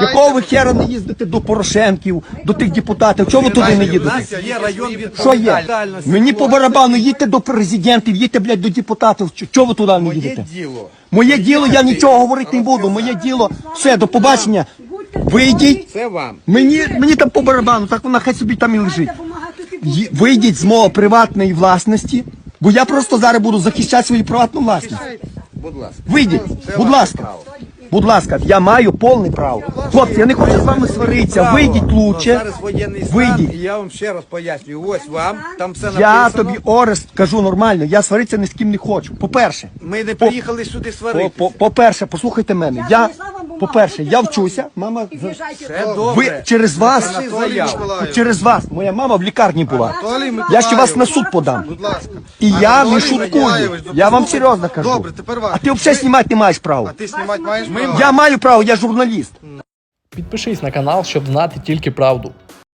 Якого ви хера не їздите до Порошенків, до тих депутатів? Чого ви туди не їдете? є район Що є? відповідальності. Мені по барабану, їдьте до президентів, їдьте, блядь, до депутатів. Чо- Чого ви туди не їдете? діло. Моє діло, я нічого говорити не буду. Моє діло, все, до побачення. Вийдіть. Це вам. Мені, мені там по барабану, так вона хай собі там і лежить. Ї- Вийдіть з мого приватної власності, бо я просто зараз буду захищати свою приватну власність. Будь ласка. Вийдіть, будь ласка. Будь ласка, я маю повне право. Хлопці, я не хочу з вами сваритися. Вийдіть лучше. Зараз воєнний стан, Вийдіть. і я вам ще раз пояснюю. Ось вам, там все написано. Я тобі Орест кажу нормально, я сваритися ні з ким не хочу. По-перше, Ми не приїхали сюди по- сварити. по- по-перше, послухайте мене. Я, по-перше, я вчуся, мама. за- Ви через вас, через вас, моя мама в лікарні була. Я ще вас на суд подам. І я не шуткую. Я вам серйозно кажу. Добре, тепер. А ти взагалі знімати не маєш права. А ти знімати маєш? Я маю право, я журналіст. Підпишись на канал, щоб знати тільки правду.